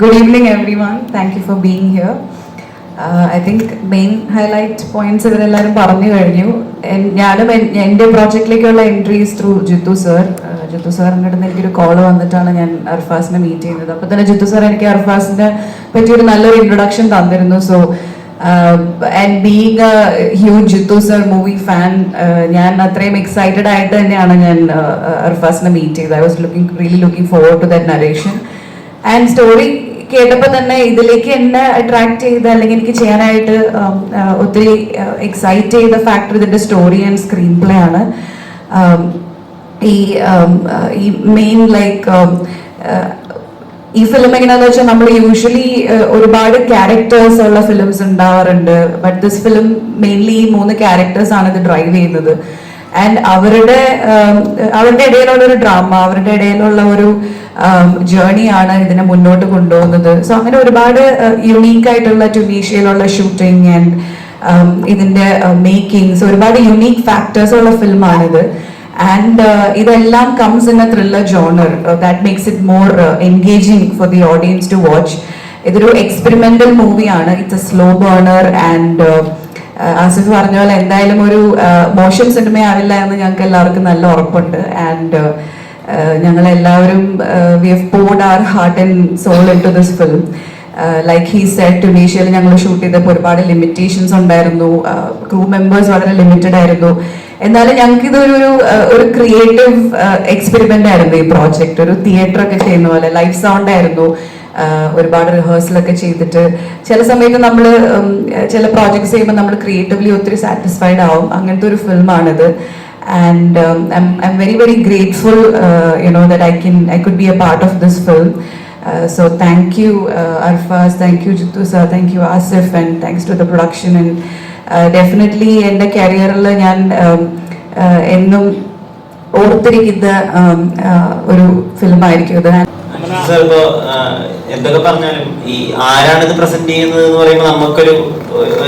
Good evening everyone thank you for being here I think main highlight points ഇവരെല്ലാവരും പറഞ്ഞു കഴിഞ്ഞു. ഞാനും എന്റെ പ്രോജക്റ്റിലേക്കുള്ള entries through Jithu sir Jithu സാറിന്റെ അടുത്ത് എനിക്കൊരു കോൾ വന്നിട്ടാണ് ഞാൻ അർഫാസിനെ മീറ്റ് ചെയ്യുന്നത്. അപ്പോൾ തന്നെ ജിത്തു സാർ എനിക്ക് അർഫാസിനെ പറ്റി ഒരു നല്ലൊരു ഇൻട്രൊഡക്ഷൻ തന്നിരുന്നു. So and being a huge Jithu sir movie fan ഞാൻ അത്രയും എക്സൈറ്റഡ് ആയിട്ട് തന്നെയാണ് ഞാൻ uh, അർഫാസിനെ മീറ്റ് ചെയ്തത്. I was looking really looking forward to that narration and story കേട്ടപ്പോൾ തന്നെ ഇതിലേക്ക് എന്നെ അട്രാക്ട് ചെയ്ത അല്ലെങ്കിൽ എനിക്ക് ചെയ്യാനായിട്ട് ഒത്തിരി എക്സൈറ്റ് ചെയ്ത ഫാക്ടർ ഇതിന്റെ സ്റ്റോറി ആൻഡ് സ്ക്രീൻ പ്ലേ ആണ് ഈ ഈ മെയിൻ ലൈക്ക് ഈ ഫിലിം എങ്ങനെയാന്ന് വെച്ചാൽ നമ്മൾ യൂഷ്വലി ഒരുപാട് ക്യാരക്ടേഴ്സ് ഉള്ള ഫിലിംസ് ഉണ്ടാവാറുണ്ട്. ബട്ട് ദിസ് ഫിലിം മെയിൻലി ഈ മൂന്ന് ക്യാരക്ടേഴ്സ് ആണ് ഇത് ഡ്രൈവ് ചെയ്യുന്നത്. ആൻഡ് അവരുടെ അവരുടെ ഇടയിലുള്ള ഒരു ഡ്രാമ അവരുടെ ഇടയിലുള്ള ഒരു ജേണിയാണ് ഇതിനെ മുന്നോട്ട് കൊണ്ടുപോകുന്നത്. സോ അങ്ങനെ ഒരുപാട് യുണീക്ക് ആയിട്ടുള്ള ട്യൂണീഷ്യയിലുള്ള ഷൂട്ടിംഗ് ആൻഡ് ഇതിന്റെ മേക്കിങ്സ് ഒരുപാട് യുണീക്ക് ഫാക്ടേഴ്സ് ഉള്ള ഫിലിമാണിത് ആൻഡ് ഇതെല്ലാം comes in a thriller genre that makes it more engaging for the audience to watch ഇതൊരു എക്സ്പെരിമെന്റൽ മൂവിയാണ് it's a slow burner and Asif പറഞ്ഞ പോലെ എന്തായാലും ഒരു മോശം സിനിമ ആവില്ല എന്ന് ഞങ്ങൾക്ക് എല്ലാവർക്കും നല്ല ഉറപ്പുണ്ട്. ആൻഡ് ഞങ്ങൾ എല്ലാവരും we have poured our heart and soul into this film like he said ടുണീഷ്യയിൽ ഞങ്ങൾ ഷൂട്ട് ചെയ്തപ്പോൾ ഒരുപാട് ലിമിറ്റേഷൻസ് ഉണ്ടായിരുന്നു. ക്രൂ മെമ്പേഴ്സ് വളരെ ലിമിറ്റഡ് ആയിരുന്നു. എന്നാലും ഞങ്ങൾക്ക് ഇതൊരു ഒരു ക്രിയേറ്റീവ് എക്സ്പെരിമെന്റ് ആയിരുന്നു ഈ പ്രോജക്റ്റ് ഒരു തിയേറ്റർ ഒക്കെ ചെയ്യുന്ന പോലെ ലൈഫ് സൗണ്ട് ആയിരുന്നു. ഒരുപാട് റിഹേഴ്സലൊക്കെ ചെയ്തിട്ട് ചില സമയത്ത് നമ്മൾ ചില പ്രോജക്ട്സ് ചെയ്യുമ്പോൾ നമ്മൾ ക്രിയേറ്റീവ്ലി ഒത്തിരി സാറ്റിസ്ഫൈഡ് ആവും. അങ്ങനത്തെ ഒരു ഫിലിമാണിത് and I'm very very grateful you know that I can I could be a part of this film so thank you Arfas thank you Jithu sir thank you Asif and thanks to the production and definitely എന്റെ കരിയറിൽ ഞാൻ എന്നും ഓർത്തിരിക്കുന്ന ഒരു ഫിലിമായിരിക്കും ഇത്. Sir ഇപ്പോ എന്തൊക്കെ പറഞ്ഞാലും ഈ ആരാണ് ഇത് പ്രസന്റ് ചെയ്യുന്നത് എന്ന് പറയുമ്പോൾ നമുക്കൊരു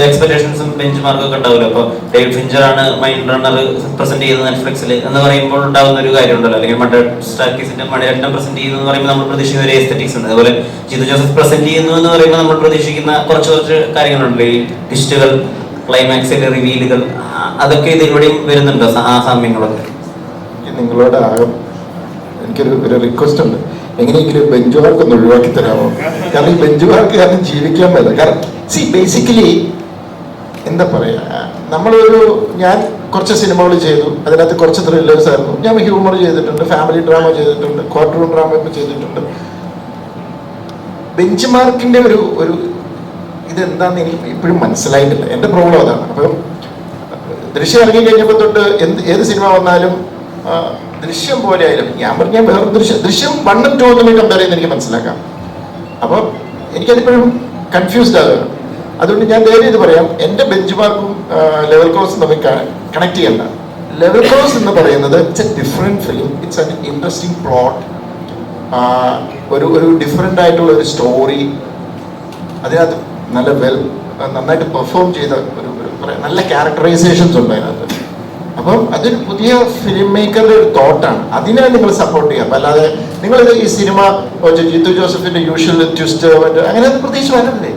എക്സ്പെക്ടേഷൻസും ബെഞ്ച് മാർക്കൊക്കെ ഉണ്ടാവുമല്ലോ. അപ്പൊ ഡേവിഡ് ഫിഞ്ചർ ആണ് മൈൻഡ് റണ്ണർ പ്രസന്റ് ചെയ്യുന്നത് നെറ്റ്ഫ്ലിക്സിൽ എന്ന് പറയുമ്പോൾ ഉണ്ടാകുന്ന ഒരു കാര്യം ഉണ്ടല്ലോ അല്ലെങ്കിൽ മഡ സ്റ്റാർക്കീസിന്റെ മണിരത്നം പ്രസന്റ് ചെയ്യുന്നു എന്ന് പറയുമ്പോൾ നമ്മൾ പ്രതീക്ഷിക്കുന്ന ഒരു എസ്തറ്റിക്സ് ഉണ്ട് അതുപോലെ ജിതു ജോസഫ് പ്രസന്റ് ചെയ്യുന്നു എന്ന് പറയുമ്പോൾ നമ്മൾ പ്രതീക്ഷിക്കുന്ന കുറച്ച് കുറച്ച് കാര്യങ്ങളുണ്ട് ഈ ടിസ്റ്റുകൾ ക്ലൈമാക്സിലെ റിവീലുകൾ അതൊക്കെ ഇതിലൂടെയും വരുന്നുണ്ടോ? ആ സാമ്യങ്ങളൊക്കെ. നിങ്ങളോട് ആകും എനിക്കൊരു ഒരു റിക്വസ്റ്റ് ഉണ്ട്. എങ്ങനെയെങ്കിലും ബെഞ്ച് ഒന്ന് ഒഴിവാക്കി തരാമോ? കാരണം ഈ ബെഞ്ച് കാരണം ജീവിക്കാൻ പറ്റില്ല കാരണം സി ബേസിക്കലി എന്താ പറയാ? നമ്മളൊരു ഞാൻ കുറച്ച് സിനിമകൾ ചെയ്തു. അതിനകത്ത് കുറച്ച് ത്രില്ലേഴ്സ് ആയിരുന്നു. ഞാൻ ഹ്യൂമർ ചെയ്തിട്ടുണ്ട് ഫാമിലി ഡ്രാമ ചെയ്തിട്ടുണ്ട് ക്വാർട്ടർ റൂം ഡ്രാമ ഒക്കെ ചെയ്തിട്ടുണ്ട്. ബെഞ്ച് മാർക്കിന്റെ ഒരു ഒരു ഇതെന്താന്ന് എനിക്ക് ഇപ്പോഴും മനസ്സിലായിട്ടില്ല. എന്റെ പ്രോബ്ലം അതാണ്. അപ്പം ദൃശ്യം ഇറങ്ങി കഴിഞ്ഞപ്പോൾ തൊട്ട് എന്ത് ഏത് സിനിമ വന്നാലും ദൃശ്യം പോലെ ആയാലും ഞാൻ പറഞ്ഞ വേറെ ദൃശ്യം ദൃശ്യം വൺ ടു ഒന്നും കമ്പയർ ചെയ്യുന്ന എനിക്ക് മനസ്സിലാക്കാം. അപ്പോൾ എനിക്കതിപ്പോഴും കൺഫ്യൂസ്ഡ് ആകുക അതുകൊണ്ട് ഞാൻ നേരെ ഇത് പറയാം. എന്റെ ബെഞ്ച് മാർക്കും ലെവൽ ക്രോസും തമ്മിൽ കണക്ട് ചെയ്യണ്ട. ലെവൽ ക്രോസ് എന്ന് പറയുന്നത് it's a different film it's an interesting plot ഒരു ഒരു ഡിഫറെന്റ് ആയിട്ടുള്ള ഒരു സ്റ്റോറി അതിനകത്ത് നല്ല വെൽ നന്നായിട്ട് പെർഫോം ചെയ്ത ഒരു നല്ല ക്യാരക്ടറൈസേഷൻസ് ഉണ്ട് അതിനകത്ത്. അപ്പം അതൊരു പുതിയ ഫിലിം മേക്കറുടെ ഒരു തോട്ടാണ് അതിനെ നിങ്ങൾ സപ്പോർട്ട് ചെയ്യുക. അപ്പം അല്ലാതെ നിങ്ങൾ ഈ സിനിമ ജിത്തു ജോസഫിന്റെ യൂഷ്വൽ ട്വിസ്റ്റ് മറ്റോ അങ്ങനെ പ്രത്യേകിച്ച് വരണ്ടേ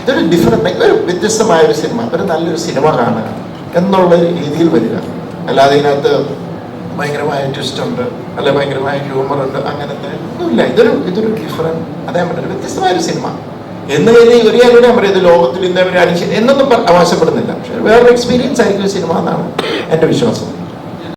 ഇതൊരു ഡിഫറെന്റ് ഒരു വ്യത്യസ്തമായ ഒരു സിനിമ ഒരു നല്ലൊരു സിനിമ കാണുക എന്നുള്ള രീതിയിൽ വരിക. അല്ലാതെ ഇതിനകത്ത് ഭയങ്കരമായ ട്വിസ്റ്റ് ഉണ്ട് അല്ലെ ഭയങ്കരമായ ഹ്യൂമർ ഉണ്ട് അങ്ങനത്തെ ഒന്നുമില്ല. ഇതൊരു ഇതൊരു ഡിഫറെന്റ് അതേ ഒരു വ്യത്യസ്തമായ ഒരു സിനിമ എന്ന് കരുതി ഒരേ ഞാൻ പറയുന്നത് ലോകത്തിൽ ഇന്ത്യ അടിച്ച് എന്നൊന്നും അവകാശപ്പെടുന്നില്ല. പക്ഷെ വേറൊരു എക്സ്പീരിയൻസ് ആയിരിക്കും സിനിമ എന്നാണ്. എന്റെ വിശ്വാസം.